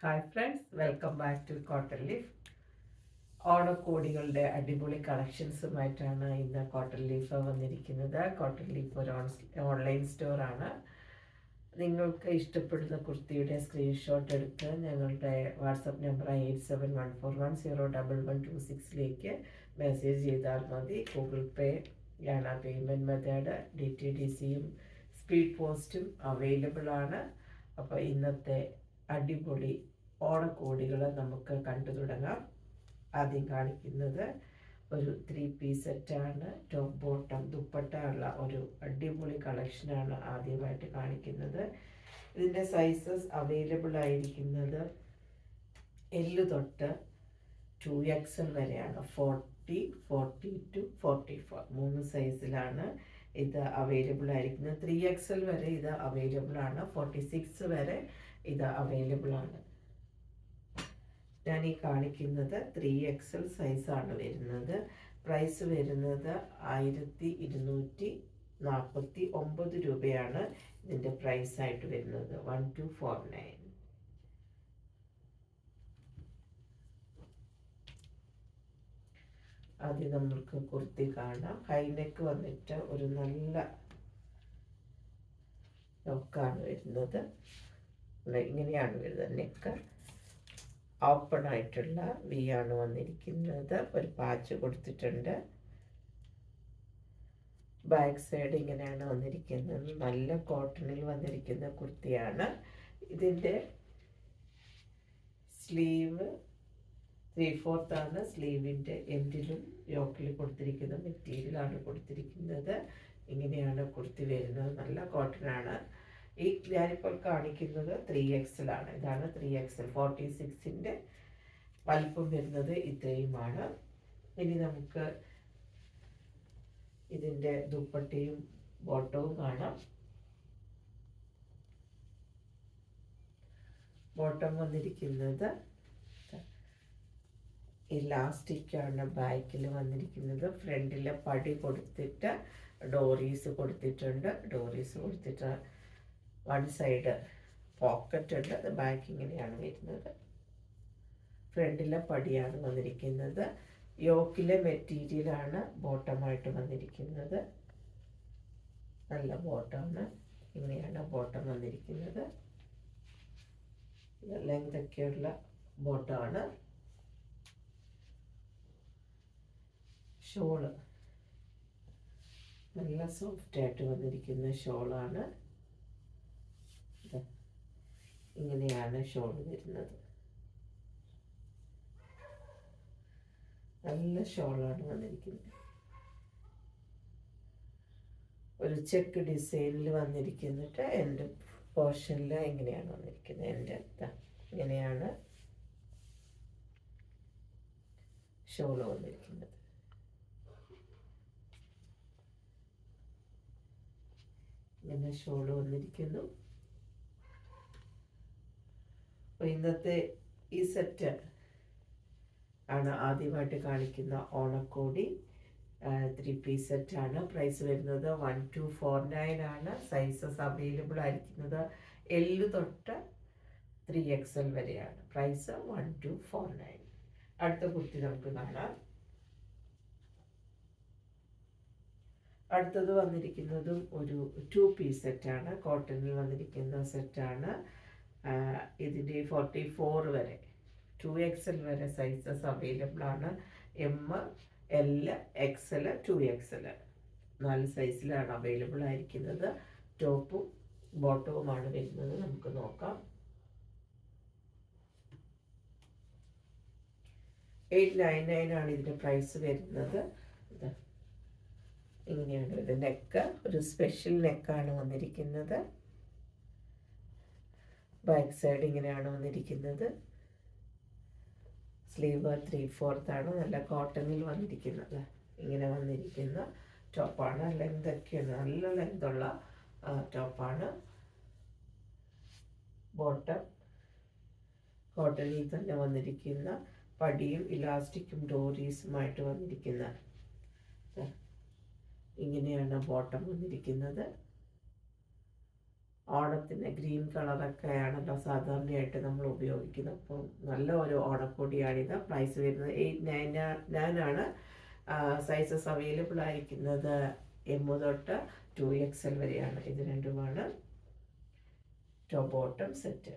Hi friends welcome back to cotton leaf ഓണക്കോടികളുടെ അടിപൊളി കളക്ഷൻസുമായിട്ടാണ് ഇന്ന് കോട്ടൺ ലീഫ് വന്നിരിക്കുന്നത്. കോട്ടൺ ലീഫ് ഒരു ഓൺലൈൻ സ്റ്റോറാണ് നിങ്ങൾക്ക് ഇഷ്ടപ്പെടുന്ന കുർത്തിയുടെ സ്ക്രീൻഷോട്ട് എടുത്ത് ഞങ്ങളുടെ WhatsApp number eight seven one four one zero double one two സിക്സിലേക്ക് message ചെയ്താൽ മതി. ഗൂഗിൾ പേ ആണ് payment method D T D സിയും സ്പീഡ് പോസ്റ്റും അവൈലബിൾ ആണ്. അപ്പോൾ ഇന്നത്തെ അടിപൊളി ഓണക്കോടികൾ നമുക്ക് കണ്ടു തുടങ്ങാം. ആദ്യം കാണിക്കുന്നത് ഒരു ത്രീ പീസ് സെറ്റാണ്. ടോപ്പ് ബോട്ടം ദുപ്പട്ട ഉള്ള ഒരു അടിപൊളി കളക്ഷനാണ് ആദ്യമായിട്ട് കാണിക്കുന്നത്. ഇതിന്റെ സൈസസ് അവൈലബിൾ ആയിരിക്കുന്നത് എല്ല് തൊട്ട് ടു എക്സൽ വരെയാണ്. Forty forty two forty four മൂന്ന് സൈസിലാണ് ഇത് അവൈലബിൾ ആയിരിക്കുന്നത്. ത്രീ എക്സൽ വരെ ഇത് അവൈലബിൾ ആണ്. ഫോർട്ടി സിക്സ് വരെ ഇത് അവൈലബിൾ ആണ്. ഞാൻ ഈ കാണിക്കുന്നത് ത്രീ എക്സൽ സൈസാണ് വരുന്നത് പ്രൈസ് വരുന്നത്. ആയിരത്തി ഇരുന്നൂറ്റി നാൽപ്പത്തി ഒമ്പത് രൂപയാണ് ഇതിന്റെ പ്രൈസായിട്ട് വരുന്നത്. വൺ ടു ഫോർ നയൻ ആദ്യം നമ്മൾക്ക് കുർത്തി കാണാം. ഹൈനെക്ക് വന്നിട്ട് ഒരു നല്ല ലോക്കാണ് വരുന്നത്. ഇങ്ങനെയാണ് വരുന്നത് നെക്ക് ഓപ്പൺ ആയിട്ടുള്ള വി ആണ് വന്നിരിക്കുന്നത്. ഒരു പാച്ച് കൊടുത്തിട്ടുണ്ട്. ബാക്ക് സൈഡ് ഇങ്ങനെയാണ് വന്നിരിക്കുന്നത്. നല്ല കോട്ടണിൽ വന്നിരിക്കുന്ന കുർത്തിയാണ്. ഇതിന്റെ സ്ലീവ് ത്രീ ആണ്. സ്ലീവിന്റെ എൻഡിലും യോക്കിൽ കൊടുത്തിരിക്കുന്ന മെറ്റീരിയലാണ് കൊടുത്തിരിക്കുന്നത്. ഇങ്ങനെയാണ് കുർത്തി വരുന്നത്. നല്ല കോട്ടനാണ് ഈ ഞാനിപ്പോൾ കാണിക്കുന്നത് ത്രീ എക്സലാണ് ഇതാണ് ത്രീ എക്സൽ ഫോർട്ടി സിക്സിന്റെ വലിപ്പം വരുന്നത് ഇത്രയുമാണ്. ഇനി നമുക്ക് ഇതിന്റെ ദുപ്പട്ടയും ബോട്ടവും കാണാം. ബോട്ടം വന്നിരിക്കുന്നത് ഇലാസ്റ്റിക്കാണ് ബാക്കിൽ വന്നിരിക്കുന്നത് ഫ്രണ്ടിലെ പടി കൊടുത്തിട്ട് ഡോറീസ് കൊടുത്തിട്ടുണ്ട്. ഡോറീസ് കൊടുത്തിട്ട് വൺ സൈഡ് പോക്കറ്റ് ഉണ്ട്. അത് ബാക്ക് ഇങ്ങനെയാണ് വരുന്നത്. ഫ്രണ്ടിലെ പടിയാണ് വന്നിരിക്കുന്നത്. യോക്കിലെ മെറ്റീരിയലാണ് ബോട്ടമായിട്ട് വന്നിരിക്കുന്നത്. നല്ല ബോട്ടമാണ് ഇങ്ങനെയാണ് ബോട്ടം വന്നിരിക്കുന്നത്. ലെങ്തൊക്കെയുള്ള ബോട്ടമാണ് ഷോൾ. നല്ല സോഫ്റ്റ് ആയിട്ട് വന്നിരിക്കുന്ന ഷോളാണ്. ഇങ്ങനെയാണ് ഷോൾ വരുന്നത്. നല്ല ഷോളാണ് വന്നിരിക്കുന്നത്. ഒരു ചെക്ക് ഡിസൈനിൽ വന്നിരിക്കുന്നിട്ട് എന്റെ പോർഷനിൽ എങ്ങനെയാണ് വന്നിരിക്കുന്നത്. എന്റെ ഇങ്ങനെയാണ് ഷോൾ വന്നിരിക്കുന്നത്. ഇങ്ങനെ ഷോൾ വന്നിരിക്കുന്നു. അപ്പോൾ ഇന്നത്തെ ഈ സെറ്റ് ആണ് ആദ്യമായിട്ട് കാണിക്കുന്ന ഓണക്കോടി. ത്രീ പീസ് സെറ്റാണ് പ്രൈസ് വരുന്നത് വൺ ടു ഫോർ നയൻ ആണ്. സൈസസ് അവൈലബിൾ ആയിരിക്കുന്നത് എല്ല് തൊട്ട് ത്രീ എക്സ് എൽ വരെയാണ്. Price one two four nine. അടുത്ത കുർത്തി നമുക്ക് കാണാം. അടുത്തത് വന്നിരിക്കുന്നതും ഒരു ടു പീസ് സെറ്റാണ് കോട്ടണിൽ വന്നിരിക്കുന്ന സെറ്റാണ് ഇതിന്റെ ഫോർട്ടി ഫോർ വരെ. ടു എക്സ് എൽ വരെ സൈസസ് അവൈലബിൾ ആണ്. M L X L two X L നാല് സൈസിലാണ് അവൈലബിൾ ആയിരിക്കുന്നത്. ടോപ്പും ബോട്ടവുമാണ് വരുന്നത്. നമുക്ക് നോക്കാം. എയ്റ്റ് നയൻ നയൻ ആണ് ഇതിന്റെ പ്രൈസ് വരുന്നത്. ഇങ്ങനെയാണ്. ഇത് നെക്ക് ഒരു സ്പെഷ്യൽ നെക്കാണ് വന്നിരിക്കുന്നത്. ബാക്ക് സൈഡ് ഇങ്ങനെയാണ് വന്നിരിക്കുന്നത്. സ്ലീവ് ത്രീ ആണ്. നല്ല കോട്ടണിൽ വന്നിരിക്കുന്നത്. ഇങ്ങനെ വന്നിരിക്കുന്ന ടോപ്പാണ് ലെങ്ത് ഒക്കെയാണ്. നല്ല ലെങ്തുള്ള ടോപ്പാണ് ബോട്ടം. കോട്ടണിൽ തന്നെ വന്നിരിക്കുന്ന പടിയും ഇലാസ്റ്റിക്കും ഡോറീസുമായിട്ട് വന്നിരിക്കുന്ന ഇങ്ങനെയാണ് ബോട്ടം വന്നിരിക്കുന്നത്. ഓണത്തിന് ഗ്രീൻ കളറൊക്കെയാണല്ലോ സാധാരണയായിട്ട് നമ്മൾ ഉപയോഗിക്കുന്നത്. അപ്പോൾ നല്ല ഒരു ഓണക്കൊടിയാണിത്. പ്രൈസ് വരുന്നത് എയ്റ്റ് നയൻ നയനാണ് സൈസസ് അവൈലബിൾ ആയിരിക്കുന്നത് എം തൊട്ട് ടു എക്സ് എൽ വരെയാണ്. ഇത് രണ്ടുമാണ്. Top bottom set.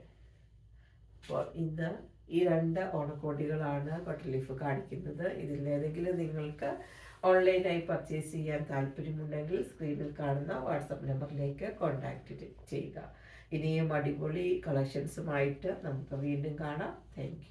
അപ്പോൾ ഇന്ന് ഈ രണ്ട് ഓണക്കോടികളാണ് കൊട്ടലീഫ് കാണിക്കുന്നത്. ഇതിലേതെങ്കിലും നിങ്ങൾക്ക് ഓൺലൈനായി പർച്ചേസ് ചെയ്യാൻ താല്പര്യമുണ്ടെങ്കിൽ സ്ക്രീനിൽ കാണുന്ന വാട്സപ്പ് നമ്പറിലേക്ക് കോൺടാക്റ്റ് ചെയ്യുക. ഇനിയും അടിപൊളി കളക്ഷൻസുമായിട്ട് നമുക്ക് വീണ്ടും കാണാം. താങ്ക്